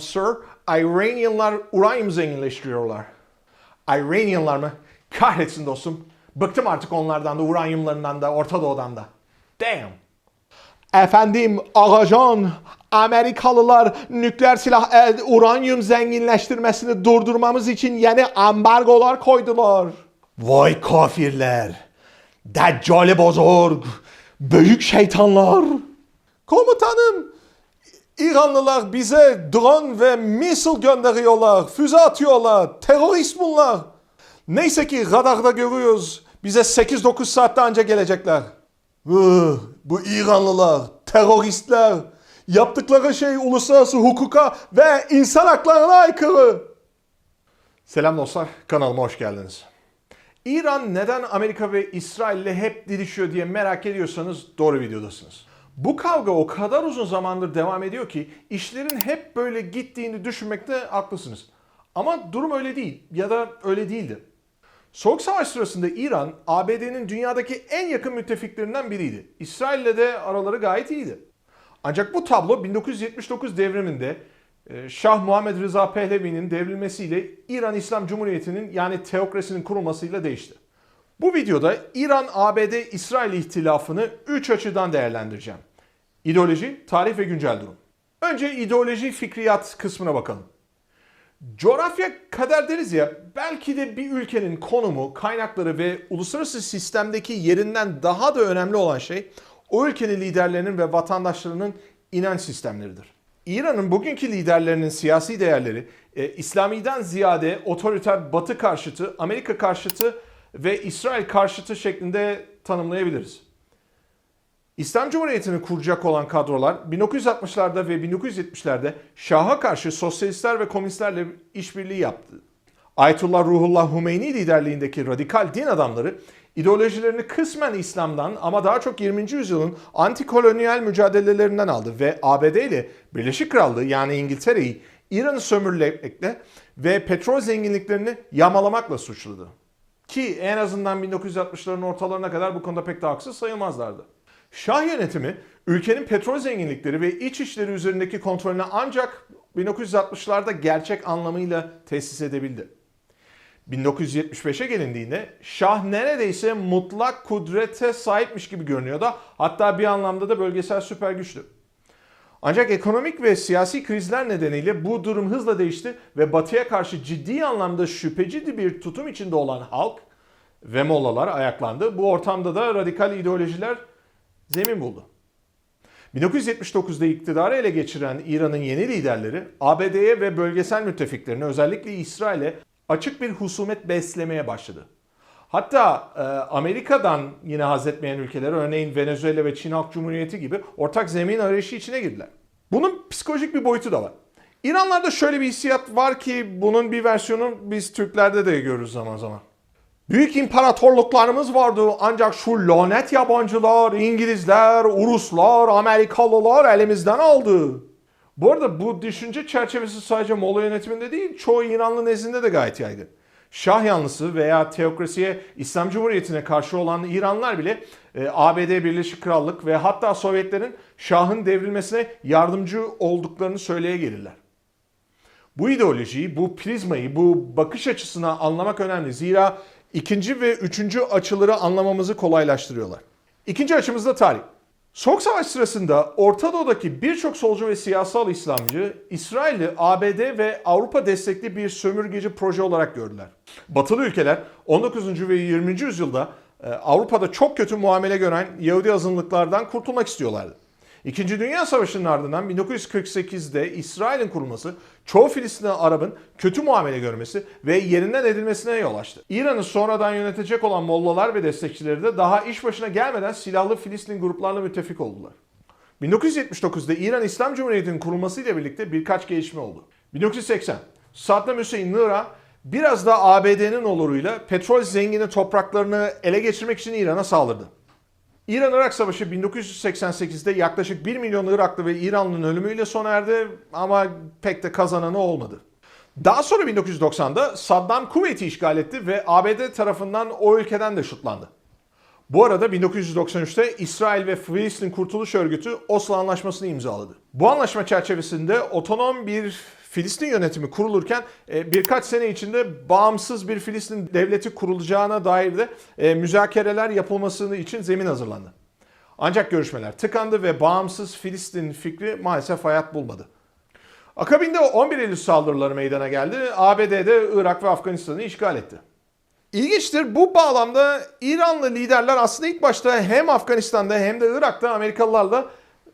Sir, Iranianlar uranyum zenginleştiriyorlar. Iranianlar mı? Kahretsin dostum. Bıktım artık onlardan da, uranyumlarından da, Orta Doğu'dan da. Damn. Efendim, Ağacan, Amerikalılar nükleer silah, e, uranyum zenginleştirmesini durdurmamız için yeni ambargolar koydular. Vay kafirler. Deccali bozorg. Büyük şeytanlar. Komutanım, İranlılar bize drone ve missile gönderiyorlar, füze atıyorlar, terörist bunlar. Neyse ki radarda görüyoruz, bize 8-9 saatte anca gelecekler. Bu İranlılar, teröristler, yaptıkları şey uluslararası hukuka ve insan haklarına aykırı. Selam dostlar, kanalıma hoş geldiniz. İran neden Amerika ve İsrail ile hep didişiyor diye merak ediyorsanız doğru videodasınız. Bu kavga o kadar uzun zamandır devam ediyor ki işlerin hep böyle gittiğini düşünmekte haklısınız. Ama durum öyle değil ya da öyle değildi. Soğuk Savaş sırasında İran, ABD'nin dünyadaki en yakın müttefiklerinden biriydi. İsrail'le de araları gayet iyiydi. Ancak bu tablo 1979 devriminde e, Şah Muhammed Rıza Pehlevi'nin devrilmesiyle İran İslam Cumhuriyeti'nin yani teokrasinin kurulmasıyla değişti. Bu videoda İran-ABD-İsrail ihtilafını 3 açıdan değerlendireceğim. İdeoloji, tarih ve güncel durum. Önce ideoloji fikriyat kısmına bakalım. Coğrafya kader deriz ya, belki de bir ülkenin konumu, kaynakları ve uluslararası sistemdeki yerinden daha da önemli olan şey o ülkenin liderlerinin ve vatandaşlarının inanç sistemleridir. İran'ın bugünkü liderlerinin siyasi değerleri e, İslami'den ziyade otoriter Batı karşıtı, Amerika karşıtı ve İsrail karşıtı şeklinde tanımlayabiliriz. İslam Cumhuriyeti'ni kuracak olan kadrolar 1960'larda ve 1970'lerde Şah'a karşı sosyalistler ve komünistlerle işbirliği yaptı. Ayetullah Ruhullah Hümeyni liderliğindeki radikal din adamları ideolojilerini kısmen İslam'dan ama daha çok 20. yüzyılın antikolonyal mücadelelerinden aldı ve ABD ile Birleşik Krallığı yani İngiltere'yi İran'ı sömürmekle ve petrol zenginliklerini yağmalamakla suçladı. Ki en azından 1960'ların ortalarına kadar bu konuda pek de haksız sayılmazlardı. Şah yönetimi ülkenin petrol zenginlikleri ve iç işleri üzerindeki kontrolünü ancak 1960'larda gerçek anlamıyla tesis edebildi. 1975'e gelindiğinde Şah neredeyse mutlak kudrete sahipmiş gibi görünüyordu. Hatta bir anlamda da bölgesel süper güçtü. Ancak ekonomik ve siyasi krizler nedeniyle bu durum hızla değişti ve batıya karşı ciddi anlamda şüpheci bir tutum içinde olan halk ve mollalar ayaklandı. Bu ortamda da radikal ideolojiler zemin buldu. 1979'da iktidarı ele geçiren İran'ın yeni liderleri ABD'ye ve bölgesel müttefiklerine özellikle İsrail'e açık bir husumet beslemeye başladı. Hatta e, Amerika'dan yine haz etmeyen ülkeler örneğin Venezuela ve Çin Halk Cumhuriyeti gibi ortak zemin arayışı içine girdiler. Bunun psikolojik bir boyutu da var. İranlarda şöyle bir hissiyat var ki bunun bir versiyonu biz Türklerde de görürüz zaman zaman. Büyük imparatorluklarımız vardı ancak şu lanet yabancılar, İngilizler, Ruslar, Amerikalılar elimizden aldı. Bu arada bu düşünce çerçevesi sadece Molla yönetiminde değil, çoğu İranlı nezdinde de gayet yaygın. Şah yanlısı veya teokrasiye, İslam Cumhuriyeti'ne karşı olan İranlar bile e, ABD, Birleşik Krallık ve hatta Sovyetlerin Şah'ın devrilmesine yardımcı olduklarını söyleye gelirler. Bu ideolojiyi, bu prizmayı, bu bakış açısını anlamak önemli. Zira ikinci ve üçüncü açıları anlamamızı kolaylaştırıyorlar. İkinci açımız da tarih. Soğuk Savaş sırasında Orta Doğu'daki birçok solcu ve siyasal İslamcı İsrail'i ABD ve Avrupa destekli bir sömürgeci proje olarak gördüler. Batılı ülkeler 19. ve 20. yüzyılda e, Avrupa'da çok kötü muamele gören Yahudi azınlıklardan kurtulmak istiyorlardı. İkinci Dünya Savaşı'nın ardından 1948'de İsrail'in kurulması çoğu Filistinli Arap'ın kötü muamele görmesi ve yerinden edilmesine yol açtı. İran'ı sonradan yönetecek olan Mollalar ve destekçileri de daha iş başına gelmeden silahlı Filistin gruplarla müttefik oldular. 1979'da İran İslam Cumhuriyeti'nin kurulmasıyla birlikte birkaç gelişme oldu. 1980, Saddam Hüseyin Nıra biraz da ABD'nin oluruyla petrol zengini topraklarını ele geçirmek için İran'a saldırdı. İran-Irak Savaşı 1988'de yaklaşık 1 milyon Iraklı ve İranlı'nın ölümüyle sona erdi ama pek de kazananı olmadı. Daha sonra 1990'da Saddam Kuveyt'i işgal etti ve ABD tarafından o ülkeden de şutlandı. Bu arada 1993'te İsrail ve Filistin Kurtuluş Örgütü Oslo Anlaşması'nı imzaladı. Bu anlaşma çerçevesinde otonom bir Filistin yönetimi kurulurken e, birkaç sene içinde bağımsız bir Filistin devleti kurulacağına dair de e, müzakereler yapılması için zemin hazırlandı. Ancak görüşmeler tıkandı ve bağımsız Filistin fikri maalesef hayat bulmadı. Akabinde 11 Eylül saldırıları meydana geldi. ABD'de Irak ve Afganistan'ı işgal etti. İlginçtir bu bağlamda İranlı liderler aslında ilk başta hem Afganistan'da hem de Irak'ta Amerikalılarla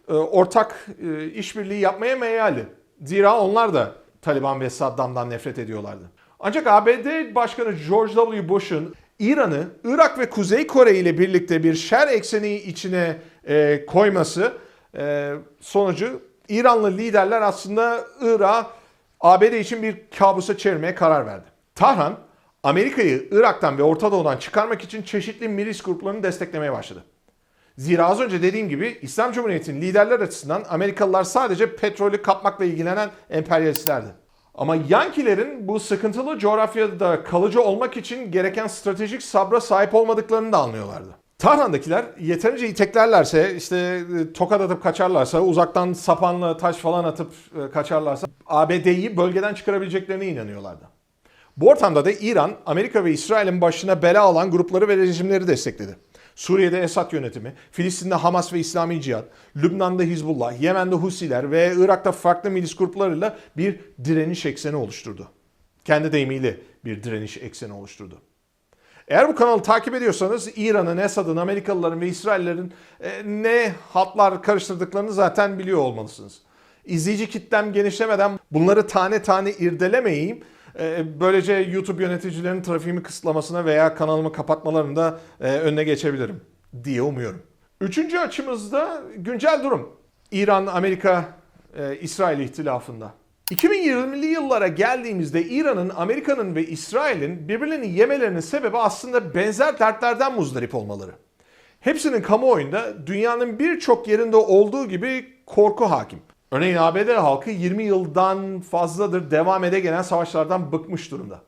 e, ortak işbirliği yapmaya meyilli. Zira onlar da Taliban ve Saddam'dan nefret ediyorlardı. Ancak ABD Başkanı George W. Bush'un İran'ı Irak ve Kuzey Kore ile birlikte bir şer ekseni içine e, koyması e, sonucu İranlı liderler aslında Irak'ı ABD için bir kabusa çevirmeye karar verdi. Tahran, Amerika'yı Irak'tan ve Orta Doğu'dan çıkarmak için çeşitli milis gruplarını desteklemeye başladı. Zira az önce dediğim gibi İslam Cumhuriyeti'nin liderler açısından Amerikalılar sadece petrolü kapmakla ilgilenen emperyalistlerdi. Ama Yankilerin bu sıkıntılı coğrafyada kalıcı olmak için gereken stratejik sabra sahip olmadıklarını da anlıyorlardı. Tahran'dakiler yeterince iteklerlerse, işte e, tokat atıp kaçarlarsa, uzaktan sapanla taş falan atıp e, kaçarlarsa ABD'yi bölgeden çıkarabileceklerine inanıyorlardı. Bu ortamda da İran, Amerika ve İsrail'in başına bela alan grupları ve rejimleri destekledi. Suriye'de Esad yönetimi, Filistin'de Hamas ve İslami Cihad, Lübnan'da Hizbullah, Yemen'de Husiler ve Irak'ta farklı milis gruplarıyla bir direniş ekseni oluşturdu. Kendi deyimiyle bir direniş ekseni oluşturdu. Eğer bu kanalı takip ediyorsanız İran'ın, Esad'ın, Amerikalıların ve İsraillerin e, ne hatlar karıştırdıklarını zaten biliyor olmalısınız. İzleyici kitlem genişlemeden bunları tane tane irdelemeyeyim. E, böylece YouTube yöneticilerinin trafiğimi kısıtlamasına veya kanalımı kapatmalarını da e, önüne geçebilirim diye umuyorum. Üçüncü açımızda güncel durum. İran, Amerika, e, İsrail ihtilafında. 2020'li yıllara geldiğimizde İran'ın, Amerika'nın ve İsrail'in birbirlerini yemelerinin sebebi aslında benzer dertlerden muzdarip olmaları. Hepsinin kamuoyunda dünyanın birçok yerinde olduğu gibi korku hakim. Örneğin ABD halkı 20 yıldan fazladır devam ede gelen savaşlardan bıkmış durumda.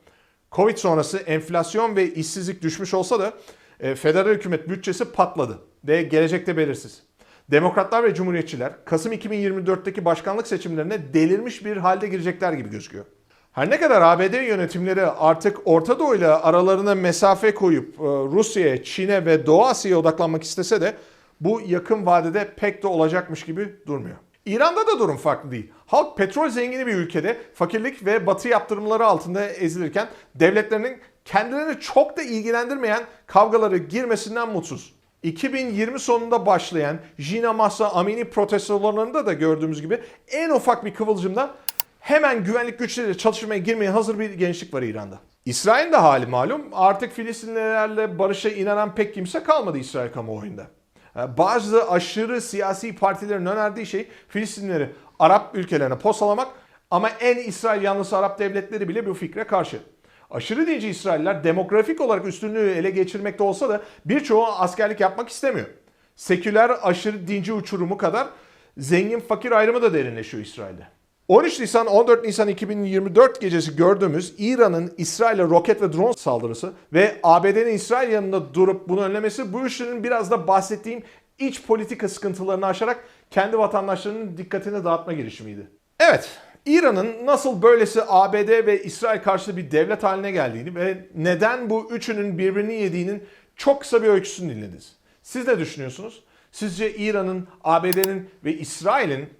Covid sonrası enflasyon ve işsizlik düşmüş olsa da e, federal hükümet bütçesi patladı ve gelecekte belirsiz. Demokratlar ve Cumhuriyetçiler Kasım 2024'teki başkanlık seçimlerine delirmiş bir halde girecekler gibi gözüküyor. Her ne kadar ABD yönetimleri artık Orta Doğu ile aralarına mesafe koyup e, Rusya'ya, Çin'e ve Doğu Asya'ya odaklanmak istese de bu yakın vadede pek de olacakmış gibi durmuyor. İran'da da durum farklı değil. Halk petrol zengini bir ülkede fakirlik ve batı yaptırımları altında ezilirken devletlerinin kendilerini çok da ilgilendirmeyen kavgaları girmesinden mutsuz. 2020 sonunda başlayan Jina Mahsa Amini protestolarında da gördüğümüz gibi en ufak bir kıvılcımda hemen güvenlik güçleriyle çalışmaya girmeye hazır bir gençlik var İran'da. İsrail'in de hali malum. Artık Filistinlilerle barışa inanan pek kimse kalmadı İsrail kamuoyunda. Bazı aşırı siyasi partilerin önerdiği şey Filistinlileri Arap ülkelerine posalamak ama en İsrail yanlısı Arap devletleri bile bu fikre karşı. Aşırı dinci İsrailler demografik olarak üstünlüğü ele geçirmekte olsa da birçoğu askerlik yapmak istemiyor. Seküler aşırı dinci uçurumu kadar zengin fakir ayrımı da derinleşiyor İsrail'de. 13 Nisan 14 Nisan 2024 gecesi gördüğümüz İran'ın İsrail'e roket ve drone saldırısı ve ABD'nin İsrail yanında durup bunu önlemesi bu üçlünün biraz da bahsettiğim iç politika sıkıntılarını aşarak kendi vatandaşlarının dikkatini dağıtma girişimiydi. Evet, İran'ın nasıl böylesi ABD ve İsrail karşıtı bir devlet haline geldiğini ve neden bu üçünün birbirini yediğinin çok kısa bir öyküsünü dinlediniz. Siz ne düşünüyorsunuz? Sizce İran'ın, ABD'nin ve İsrail'in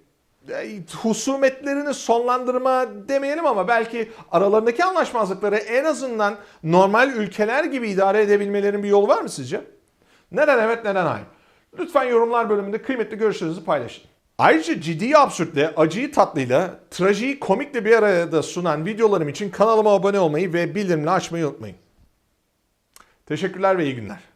husumetlerini sonlandırma demeyelim ama belki aralarındaki anlaşmazlıkları en azından normal ülkeler gibi idare edebilmelerinin bir yolu var mı sizce? Neden evet neden hayır? Lütfen yorumlar bölümünde kıymetli görüşlerinizi paylaşın. Ayrıca ciddi absürtle, acıyı tatlıyla, trajiyi komikle bir arada sunan videolarım için kanalıma abone olmayı ve bildirimleri açmayı unutmayın. Teşekkürler ve iyi günler.